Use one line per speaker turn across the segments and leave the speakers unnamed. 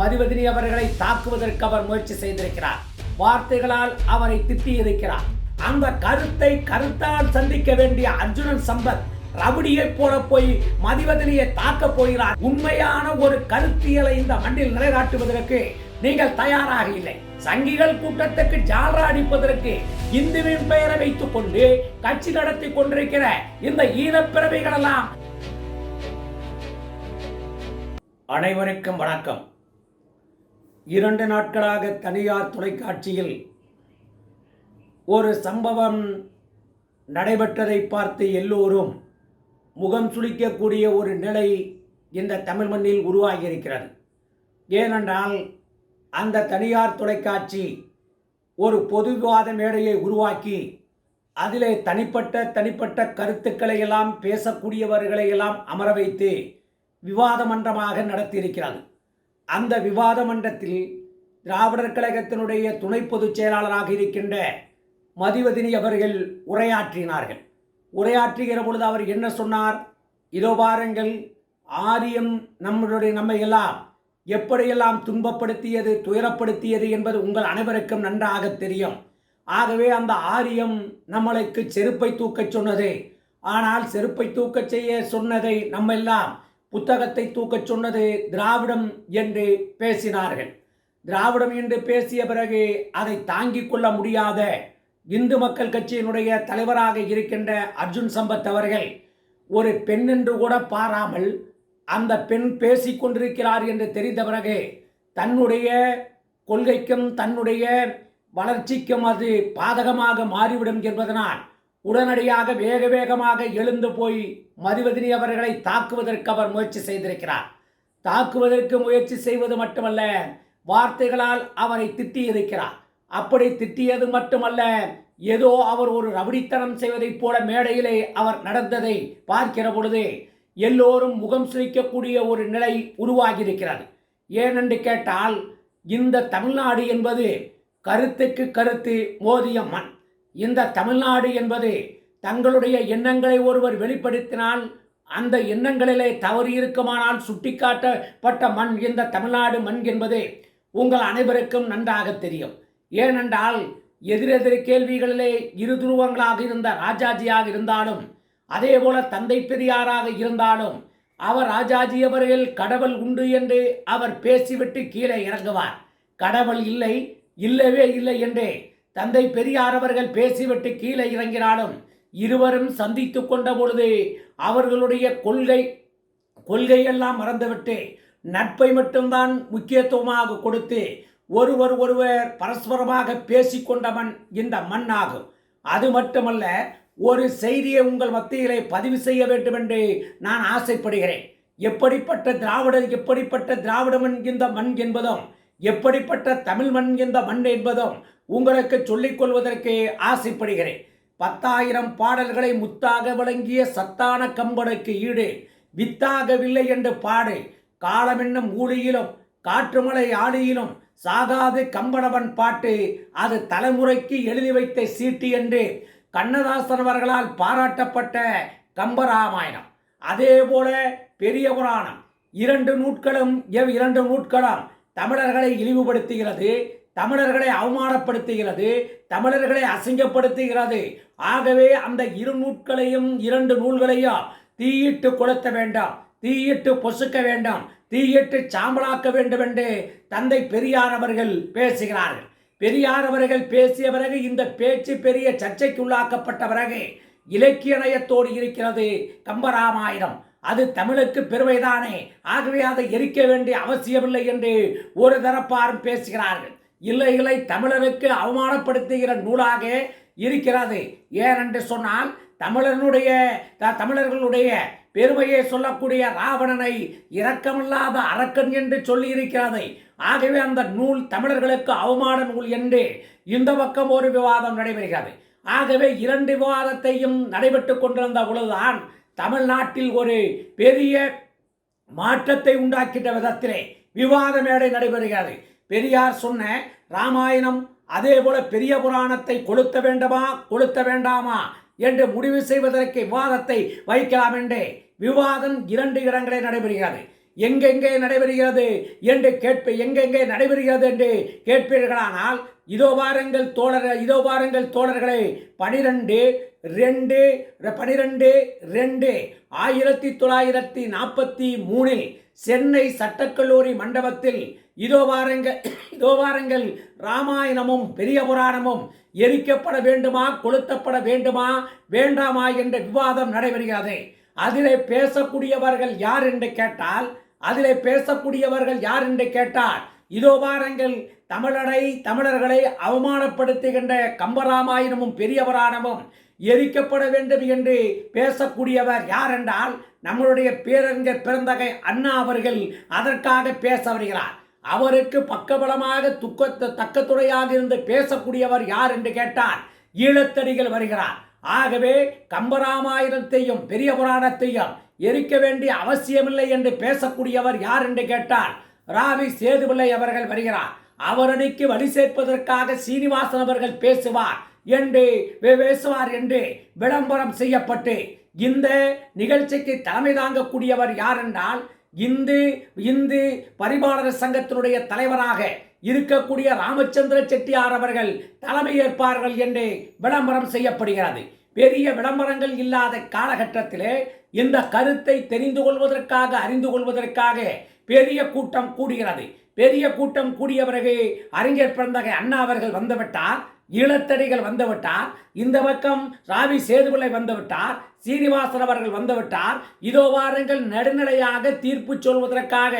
மதிவதினி அவர்களை தாக்குவதற்கு அவர் முயற்சி செய்திருக்கிறார். வார்த்தைகளால் அவரை திட்டியிருக்கிறார். அந்த கருத்தை கருத்தால் சந்திக்க வேண்டிய அர்ஜுனன் சம்பத் ரவுடியை போல போய் மதிவதனியை தாக்க போகிறார். உண்மையான ஒரு கருத்தியலை இந்த மண்ணில் நிலைநாட்டுவதற்கு நீங்கள் தயாராக இல்லை. சங்கிகள் கூட்டத்துக்கு ஜாலரா அடிப்பதற்கு இந்துவின் பெயரை வைத்துக் கொண்டு கட்சி நடத்தி கொண்டிருக்கிற இந்த ஈனப்பிறவைகளெல்லாம் அனைவருக்கும் வணக்கம். இரண்டு நாட்களாக தனியார் தொலைக்காட்சியில் ஒரு சம்பவம் நடைபெற்றதை பார்த்து எல்லோரும் முகம் சுளிக்கக்கூடிய ஒரு நிலை இந்த தமிழ் மண்ணில் உருவாகியிருக்கிறது. ஏனென்றால் அந்த தனியார் தொலைக்காட்சி ஒரு பொதுவாத மேடையை உருவாக்கி அதிலே தனிப்பட்ட தனிப்பட்ட கருத்துக்களை எல்லாம் பேசக்கூடியவர்களை எல்லாம் அமர வைத்து விவாத மன்றமாக நடத்தியிருக்கிறது. அந்த விவாத மன்றத்தில் திராவிடர் கழகத்தினுடைய துணை பொதுச் செயலாளராக இருக்கின்ற மதிவதினி அவர்கள் உரையாற்றினார்கள். உரையாற்றுகிற பொழுது அவர் என்ன சொன்னார்? இதோ பாருங்கள் ஆரியம் நம்மளுடைய நம்மை எல்லாம் எப்படியெல்லாம் துன்பப்படுத்தியது துயரப்படுத்தியது என்பது உங்கள் அனைவருக்கும் நன்றாக தெரியும். ஆகவே அந்த ஆரியம் நம்மளுக்கு செருப்பை தூக்கச் சொன்னது. ஆனால் செருப்பை தூக்கச் செய்ய சொன்னதை நம்மெல்லாம் புத்தகத்தை தூக்கச் சொன்னது திராவிடம் என்று பேசினார்கள். திராவிடம் என்று பேசிய பிறகு அதை தாங்கிக் கொள்ள முடியாத இந்து மக்கள் கட்சியினுடைய தலைவராக இருக்கின்ற அர்ஜுன் சம்பத் அவர்கள் ஒரு பெண் என்று கூட பாராமல் அந்த பெண் பேசிக் கொண்டிருக்கிறார் என்று தெரிந்த பிறகு தன்னுடைய கொள்கைக்கும் தன்னுடைய வளர்ச்சிக்கும் அது பாதகமாக மாறிவிடும் என்பதனால் உடனடியாக வேக வேகமாக எழுந்து போய் மதுவதினி அவர்களை தாக்குவதற்கு அவர் முயற்சி செய்திருக்கிறார். தாக்குவதற்கு முயற்சி செய்வது மட்டுமல்ல வார்த்தைகளால் அவரை திட்டியிருக்கிறார். அப்படி திட்டியது மட்டுமல்ல ஏதோ அவர் ஒரு ரவுடித்தனம் செய்வதைப் போல மேடையிலே அவர் நடந்ததை பார்க்கிற பொழுது எல்லோரும் முகம் சுளிக்கக்கூடிய ஒரு நிலை உருவாகியிருக்கிறது. ஏனென்று கேட்டால் இந்த தமிழ்நாடு என்பது கருத்துக்கு கருத்து மோதிய மண். இந்த தமிழ்நாடு என்பது தங்களுடைய எண்ணங்களை ஒருவர் வெளிப்படுத்தினால் அந்த எண்ணங்களிலே தவறு இருக்குமானால் சுட்டிக்காட்டப்பட்ட மண் இந்த தமிழ்நாடு மண் என்பது உங்கள் அனைவருக்கும் நன்றாக தெரியும். ஏனென்றால் எதிரெதிர் கேள்விகளிலே இரு துருவங்களாக இருந்த ராஜாஜியாக இருந்தாலும் அதே போல தந்தை பெரியாராக இருந்தாலும் அவர் ராஜாஜி அவர்கள் கடவுள் உண்டு என்று அவர் பேசிவிட்டு கீழே இறங்குவார். கடவுள் இல்லை இல்லவே இல்லை என்று தந்தை பெரியார் அவர்கள் பேசிவிட்டு கீழே இறங்கினாலும் இருவரும் சந்தித்து கொண்ட பொழுது அவர்களுடைய கொள்கை கொள்கையெல்லாம் மறந்துவிட்டு நட்பை மட்டும்தான் முக்கியத்துவமாக கொடுத்து ஒருவர் ஒருவர் பரஸ்பரமாக பேசிக்கொண்ட மண் இந்த மண் ஆகும் அது மட்டுமல்ல ஒரு செய்தியை உங்கள் மத்தியிலே பதிவு செய்ய வேண்டும் என்று நான் ஆசைப்படுகிறேன். எப்படிப்பட்ட திராவிடர் எப்படிப்பட்ட திராவிட மண் இந்த மண் என்பதும் எப்படிப்பட்ட தமிழ் மண் இந்த மண் என்பதும் உங்களுக்கு சொல்லிக் கொள்வதற்கு ஆசைப்படுகிறேன். பத்தாயிரம் பாடல்களை முத்தாக வழங்கிய சத்தான கம்பனுக்கு ஈடு வித்தாகவில்லை என்று பாடு. காலமென்னும் ஊழியிலும் காற்றுமலை ஆடியிலும் சாகாது கம்பனவன் பாட்டு அது தலைமுறைக்கு எழுதி வைத்த சீட்டு என்று கண்ணதாசன் அவர்களால் பாராட்டப்பட்ட கம்பராமாயணம். அதே போல பெரிய புராணம் இரண்டு நூட்களும் எவ் இரண்டு நூட்களும் தமிழர்களை இழிவுபடுத்துகிறது. தமிழர்களை அவமானப்படுத்துகிறது தமிழர்களை அசிங்கப்படுத்துகிறது. ஆகவே அந்த இரு நூல்களையும் இரண்டு நூல்களையும் தீயிட்டு கொளுத்த வேண்டாம் தீயிட்டு பொசுக்க வேண்டாம் தீயிட்டு சாம்பலாக்க வேண்டும் என்று தந்தை பெரியார் அவர்கள் பேசுகிறார்கள். பெரியார் அவர்கள் பேசிய பிறகு இந்த பேச்சு பெரிய சர்ச்சைக்குள்ளாக்கப்பட்ட பிறகு இலக்கிய நயத்தோடு இருக்கிறது கம்பராமாயணம். அது தமிழுக்கு பெருமைதானே? ஆகவே அதை எரிக்க வேண்டிய அவசியமில்லை என்று ஒரு தரப்பாரும் பேசுகிறார்கள். இல்லைகளை தமிழருக்கு அவமானப்படுத்துகிற நூலாக இருக்கிறது. ஏனென்று சொன்னால் தமிழனுடைய த- தமிழர்களுடைய பெருமையை சொல்லக்கூடிய ராவணனை இரக்கமில்லாத அரக்கன் என்று சொல்லியிருக்கிறது. ஆகவே அந்த நூல் தமிழர்களுக்கு அவமான நூல் என்று இந்த பக்கம் ஒரு விவாதம் நடைபெறுகிறது. ஆகவே இரண்டு விவாதத்தையும் நடைபெற்று கொண்டிருந்த பொழுதுதான் தமிழ்நாட்டில் ஒரு பெரிய மாற்றத்தை உண்டாக்கின்ற விதத்திலே விவாத மேடை நடைபெறுகிறது. பெரியார் சொன்ன ராமாயணம் அதே போல பெரிய புராணத்தை கொளுத்த வேண்டுமா? கொளுத்த வேண்டாமா? என்று முடிவு செய்வதற்கு விவாதத்தை வைக்கலாம் என்றே விவாதம் இரண்டு இடங்களில் நடைபெறுகிறது. எங்கெங்கே நடைபெறுகிறது என்று கேட்ப எங்கெங்கே நடைபெறுகிறது என்று கேட்பீர்களானால் இதோ வாருங்கள் தோழர் இதோ வாருங்கள் தோழர்களே பனிரெண்டு ரெண்டு பனிரெண்டு ரெண்டு ஆயிரத்தி தொள்ளாயிரத்தி நாற்பத்தி மூணில் சென்னை சட்டக்கல்லூரி மண்டபத்தில் இதோ வாருங்கள் இதோ வாருங்கள். ராமாயணமும் பெரிய புராணமும் எரிக்கப்பட வேண்டுமா கொளுத்தப்பட வேண்டுமா வேண்டாமா என்ற விவாதம் நடைபெறுகிறது. அதிலே பேசக்கூடியவர்கள் யார் என்று கேட்டால் அதிலே பேசக்கூடியவர்கள் யார் என்று கேட்டால் இதோ வாரங்கள். தமிழரை தமிழர்களை அவமானப்படுத்துகின்ற கம்பராமாயணமும் பெரிய புராணமும் எரிக்கப்பட வேண்டும் என்று பேசக்கூடியவர் யார் என்றால் நம்மளுடைய பேரறிஞர் பிறந்தகை அண்ணா அவர்கள். அதற்காக பேச வருகிறார். அவருக்கு பக்கபலமாக துக்க தக்கத்துறையாக இருந்து பேசக்கூடியவர் யார் என்று கேட்டார் ஈழத்தடிகள் வருகிறார். ஆகவே கம்பராமாயணத்தையும் பெரிய புராணத்தையும் எரிக்க வேண்டிய அவசியமில்லை என்று பேசக்கூடியவர் யார் என்று கேட்டார் ராவி சேதுபிள்ளை அவர்கள் வருகிறார். அவரணிக்கு வழி சேர்ப்பதற்காக சீனிவாசன் அவர்கள் பேசுவார். என்று பேசுவார் என்று விளம்பரம் செய்யப்பட்டு இந்த நிகழ்ச்சிக்கு தலைமை தாங்கக்கூடியவர் யார் என்றால் இந்து இந்து பரிபாளர் சங்கத்தினுடைய தலைவராக இருக்கக்கூடிய ராமச்சந்திர செட்டியார் அவர்கள் தலைமை ஏற்பார்கள் என்று விளம்பரம் செய்யப்படுகிறது. பெரிய விளம்பரங்கள் இல்லாத காலகட்டத்திலே இந்த கருத்தை தெரிந்து கொள்வதற்காக அறிந்து கொள்வதற்காக பெரிய கூட்டம் கூடுகிறது. பெரிய கூட்டம் கூடிய பிறகு அறிஞர் பிறந்தகை அண்ணா அவர்கள் வந்துவிட்டார் ஈழத்தடிகள் வந்துவிட்டார். இந்த பக்கம் ராவி சேதுபிள்ளை வந்துவிட்டார். சீனிவாசன் அவர்கள் வந்துவிட்டார். இதோ வாருங்கள் நடுநிலையாக தீர்ப்பு சொல்வதற்காக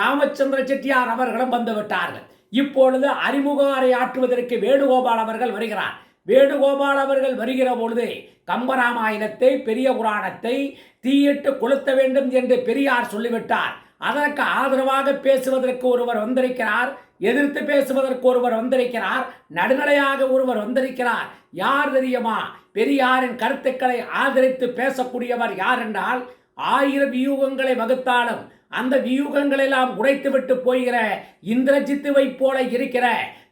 ராமச்சந்திர செட்டியார் அவர்களும் வந்துவிட்டார்கள். இப்பொழுது அறிமுக அறை ஆற்றுவதற்கு வேணுகோபால் அவர்கள் வருகிறார். வேணுகோபால் அவர்கள் வருகிற பொழுது கம்பராமாயணத்தை பெரிய புராணத்தை தீயிட்டு கொளுத்த வேண்டும் என்று பெரியார் சொல்லிவிட்டார். அதற்கு ஆதரவாக பேசுவதற்கு ஒருவர் வந்திருக்கிறார். எதிர்த்து பேசுவதற்கு ஒருவர் வந்திருக்கிறார். நடுநிலையாக ஒருவர் வந்திருக்கிறார். யார் தெரியுமா? பெரியாரின் கருத்துக்களை ஆதரித்து பேசக்கூடியவர் யார் என்றால் ஆயிரம் வியூகங்களை வகுத்தாலும் அந்த வியூகங்களெல்லாம் உடைத்துவிட்டு போகிற இந்திரஜித்துவை போல இருக்கிற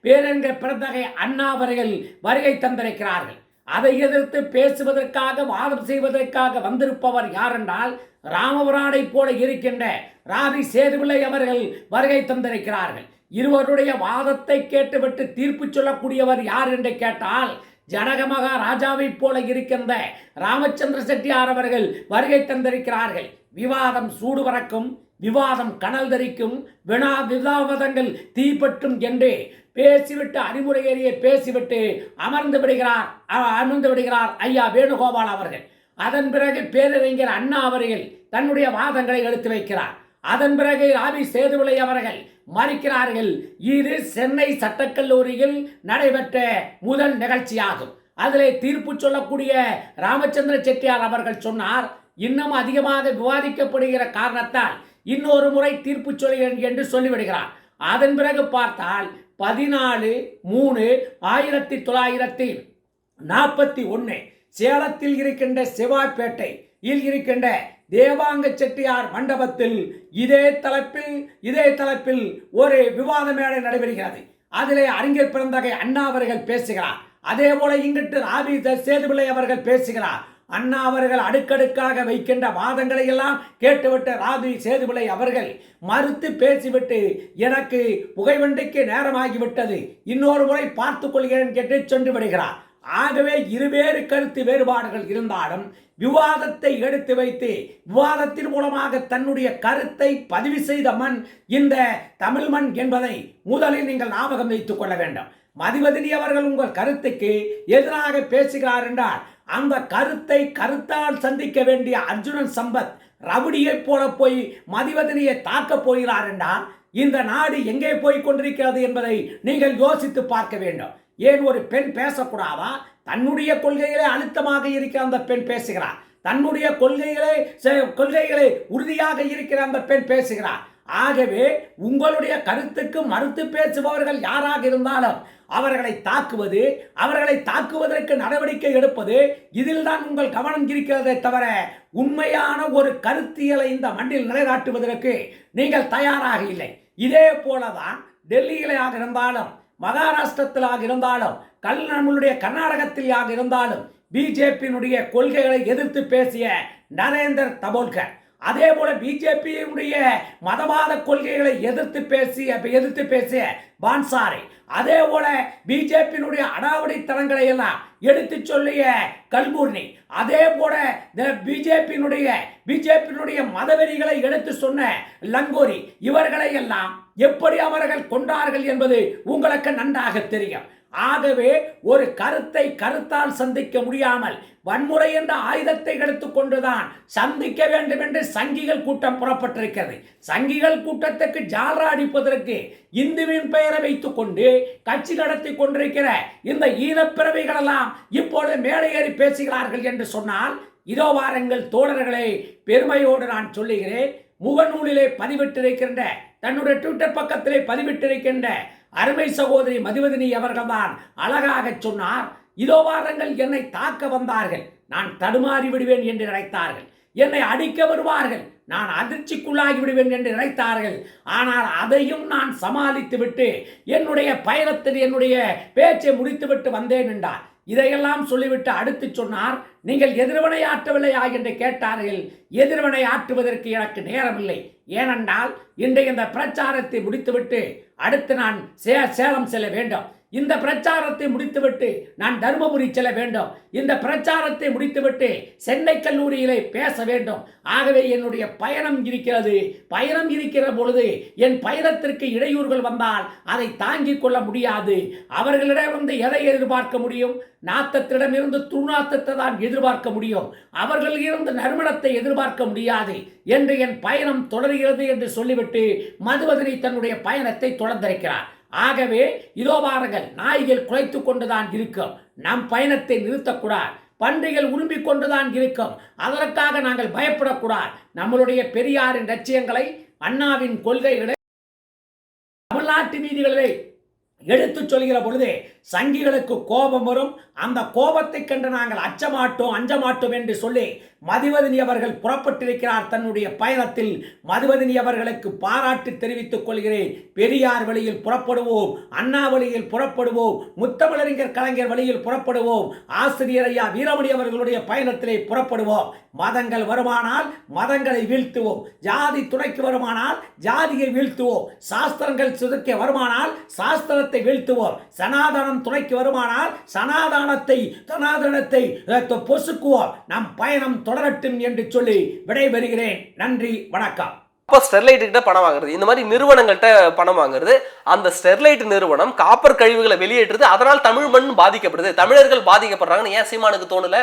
பேரங்க பிறந்தகை அண்ணா அவர்கள் வருகை தந்திருக்கிறார்கள். அதை எதிர்த்து பேசுவதற்காக வாதம் செய்வதற்காக வந்திருப்பவர் யார் என்றால் ராமபுரானை போல இருக்கின்ற ராவி சேதுபிள்ளை அவர்கள் வருகை தந்திருக்கிறார்கள். இருவருடைய வாதத்தை கேட்டுவிட்டு தீர்ப்பு சொல்லக்கூடியவர் யார் என்று கேட்டால் ஜனக மகாராஜாவைப் போல இருக்கின்ற ராமச்சந்திர செட்டியார் அவர்கள் வருகை தந்திருக்கிறார்கள். விவாதம் சூடு வறக்கும் விவாதம் கனல் தரிக்கும் வினா விவாதங்கள் தீப்பற்றும் என்று பேசிவிட்டு அறிமுறையறிய பேசிவிட்டு அமர்ந்து விடுகிறார் அ- அமர்ந்து விடுகிறார் ஐயா வேணுகோபால் அவர்கள். அதன் பிறகு பேரறிஞர் அண்ணா அவர்கள் தன்னுடைய வாதங்களை எடுத்து வைக்கிறார். அதன் பிறகு ராவி சேதுவிளை அவர்கள் மறுக்கிறார்கள் இது சென்னை சட்டக்கல்லூரியில் நடைபெற்ற முதல் நிகழ்ச்சியாகும். அதில் தீர்ப்பு சொல்லக்கூடிய ராமச்சந்திர செட்டியார் அவர்கள் சொன்னார் இன்னும் அதிகமாக விவாதிக்கப்படுகிற காரணத்தால் இன்னொரு முறை தீர்ப்பு சொல்கிறேன் என்று சொல்லிவிடுகிறார். அதன் பிறகு பார்த்தால் பதினாலு மூணு ஆயிரத்தி தொள்ளாயிரத்தி நாற்பத்தி ஒன்று சேலத்தில் இருக்கின்ற செவ்வாய்ப்பேட்டை இல் இருக்கின்ற தேவாங்க செட்டியார் மண்டபத்தில் இதே தலைப்பில் இதே தலைப்பில் ஒரு விவாத மேடை நடைபெறுகிறது. அதிலே அறிஞர் பிறந்தகை அண்ணா அவர்கள் பேசுகிறார். அதே போல இங்கிட்டு ராபி சேதுபிள்ளை அவர்கள் பேசுகிறார். அண்ணா அவர்கள் அடுக்கடுக்காக வைக்கின்ற வாதங்களை எல்லாம் கேட்டுவிட்ட ராபி சேதுபிள்ளை அவர்கள் மறுத்து பேசிவிட்டு எனக்கு புகைவண்டிக்கு நேரமாகிவிட்டது. இன்னொரு முறை பார்த்துக் கொள்கிறேன் கேட்டு சென்று விடுகிறார் ஆகவே இருவேறு கருத்து வேறுபாடுகள் இருந்தாலும் விவாதத்தை எடுத்து வைத்து விவாதத்தின் மூலமாக தன்னுடைய கருத்தை பதிவு செய்த மண் இந்த தமிழ் மண் என்பதை முதலில் நீங்கள் ஞாபகம் வைத்துக் கொள்ள வேண்டும். மதிவதினி அவர்கள் உங்கள் கருத்துக்கு எதிராக பேசுகிறார் என்றால் அந்த கருத்தை கருத்தால் சந்திக்க வேண்டிய அர்ஜுனன் சம்பத் ரவுடியைப் போல போய் மதிவதனியை தாக்கப் போகிறார் என்றால் இந்த நாடு எங்கே போய் கொண்டிருக்கிறது என்பதை நீங்கள் யோசித்து பார்க்க வேண்டும். ஏன் ஒரு பெண் பேசக்கூடாதா? தன்னுடைய கொள்கைகளை அழுத்தமாக இருக்கிற அந்த பெண் பேசுகிறார். தன்னுடைய கொள்கைகளை செ- உறுதியாக இருக்கிற அந்த பெண் பேசுகிறார். ஆகவே உங்களுடைய கருத்துக்கு மறுத்து பேசுபவர்கள் யாராக இருந்தாலும் அவர்களை தாக்குவது அவர்களை தாக்குவதற்கு நடவடிக்கை எடுப்பது இதில் தான் உங்கள் கவனம் இருக்கிறதே தவிர உண்மையான ஒரு கருத்தியலை இந்த மண்ணில் நிலைநாட்டுவதற்கு நீங்கள் தயாராக இல்லை. இதே போலதான் டெல்லியிலாக இருந்தாலும் மகாராஷ்டிரத்திலாக இருந்தாலும் கல் நம்மளுடைய கர்நாடகத்திலாக இருந்தாலும் பிஜேபியினுடைய கொள்கைகளை எதிர்த்து பேசிய நரேந்தர் தபோல்கர். அதே போல பிஜேபியினுடைய மதவாத கொள்கைகளை எதிர்த்து பேசி எதிர்த்து பேசிய பான்சாரி. அதே போல பிஜேபியினுடைய அடாவடித்தனங்களை எல்லாம் எடுத்து சொல்லிய கல்பூர்னி அதே போல பிஜேபியினுடைய பிஜேபியினுடைய மதவெறிகளை எடுத்து சொன்ன லங்கோரி இவர்களை எல்லாம் எப்படி அவர்கள் கொண்டார்கள் என்பது உங்களுக்கு நன்றாக தெரியும். ஆகவே ஒரு கருத்தை கருத்தால் சந்திக்க முடியாமல் வன்முறை என்ற ஆயுதத்தை எடுத்துக்கொண்டுதான் சந்திக்க வேண்டும் என்று சங்கிகள் கூட்டம் புறப்பட்டிருக்கிறது. சங்கிகள் கூட்டத்துக்கு ஜாலரா அடிப்பதற்கு இந்துவின் பெயரை வைத்துக் கொண்டு கட்சி நடத்தி கொண்டிருக்கிற இந்த ஈழப்பிறவைகளெல்லாம் இப்பொழுது மேலையேறி பேசுகிறார்கள் என்று சொன்னால் இதோ வாரங்கள் தோழர்களை பெருமையோடு நான் சொல்லுகிறேன் முகநூலிலே பதிவிட்டிருக்கின்ற தன்னுடைய ட்விட்டர் பக்கத்திலே பதிவிட்டிருக்கின்ற அருமை சகோதரி மதுவதினி அவர்கள்தான் அழகாக சொன்னார் இதோ வாரங்கள் என்னை தாக்க வந்தார்கள். நான் தடுமாறி விடுவேன் என்று நினைத்தார்கள். என்னை அடிக்க வருவார்கள். நான் அதிர்ச்சிக்குள்ளாகி விடுவேன் என்று நினைத்தார்கள். ஆனால் அதையும் நான் சமாளித்து விட்டு என்னுடைய பயணத்தில் என்னுடைய பேச்சை முடித்துவிட்டு வந்தேன் என்றார். இதையெல்லாம் சொல்லிவிட்டு அடுத்து சொன்னார் நீங்கள் எதிர்வனை ஆற்றவில்லையா என்று கேட்டார்கள். எதிர்வனை ஆற்றுவதற்கு எனக்கு நேரமில்லை. ஏனென்றால் இன்றைய இந்த பிரச்சாரத்தை முடித்துவிட்டு அடுத்து நான் சே சேலம் செல்ல வேண்டும். இந்த பிரச்சாரத்தை முடித்துவிட்டு நான் தருமபுரி செல்ல வேண்டும். இந்த பிரச்சாரத்தை முடித்துவிட்டு சென்னை கல்லூரியிலே பேச வேண்டும். ஆகவே என்னுடைய பயணம் இருக்கிறது. பயணம் இருக்கிற பொழுது என் பயணத்திற்கு இடையூறுகள் வந்தால் அதை தாங்கிக் கொள்ள முடியாது. அவர்களிடம் வந்து எதை எதிர்பார்க்க முடியும்? நாத்தத்திடமிருந்து துர்நாத்தத்தை தான் எதிர்பார்க்க முடியும். அவர்களிலிருந்து நறுமணத்தை எதிர்பார்க்க முடியாது என்று என் பயணம் தொடர்கிறது என்று சொல்லிவிட்டு மதுவதனி தன்னுடைய பயணத்தை தொடர்ந்திருக்கிறார். ஆகவே இதோ பாருங்கள் நாய்கள் குலைத்து கொண்டுதான் இருக்கும். நம் பயணத்தை நிறுத்தக்கூடாது. பன்றிகள் உரும்பிக் கொண்டுதான் இருக்கும். அதற்காக நாங்கள் பயப்படக்கூடாது. நம்மளுடைய பெரியாரின் லட்சியங்களை அண்ணாவின் கொள்கைகளை தமிழ்நாட்டு வீதிகளிலே எடுத்துச் சொல்கிற பொழுது சங்கிகளுக்கு கோபம் வரும். அந்த கோபத்தை கண்டு நாங்கள் அச்சமாட்டோம் அஞ்சமாட்டோம் என்று சொல்லி மதுவதினி அவர்கள் புறப்பட்டிருக்கிறார் தன்னுடைய பயணத்தில். மதுவதினி அவர்களுக்கு பாராட்டு தெரிவித்துக் கொள்கிறேன். பெரியார் வழியில் புறப்படுவோம் அண்ணா வழியில் புறப்படுவோம் முத்தமிழறிஞர் கலைஞர் வழியில் புறப்படுவோம் ஆசிரியர் ஐயா வீரமணி அவர்களுடைய பயணத்திலே புறப்படுவோம். மதங்கள் வருமானால் மதங்களை வீழ்த்துவோம். ஜாதி துணைக்கு வருமானால் ஜாதியை வீழ்த்துவோம். சாஸ்திரங்கள் சுதுக்க வருமானால் சாஸ்திரத்தை வீழ்த்துவோம். சனாதனம் துணைக்கு வருமானால் சனாதானத்தை சனாதனத்தை பொசுக்குவோம் நம் பயணம் தொடரட்டும் என்று சொல்லி விடைபெறுகிறேன். நன்றி வணக்கம்.
அப்போ ஸ்டெர்லைட் கிட்ட பணம் வாங்குறது. இந்த மாதிரி நிறுவனங்கள்கிட்ட பணம் வாங்குறது. அந்த ஸ்டெர்லைட் நிறுவனம் காப்பர் கழிவுகளை வெளியேற்றுறது அதனால் தமிழ் மண் பாதிக்கப்படுது. தமிழர்கள் பாதிக்கப்படுறாங்கன்னு ஏன் சீமானுக்கு தோணலை?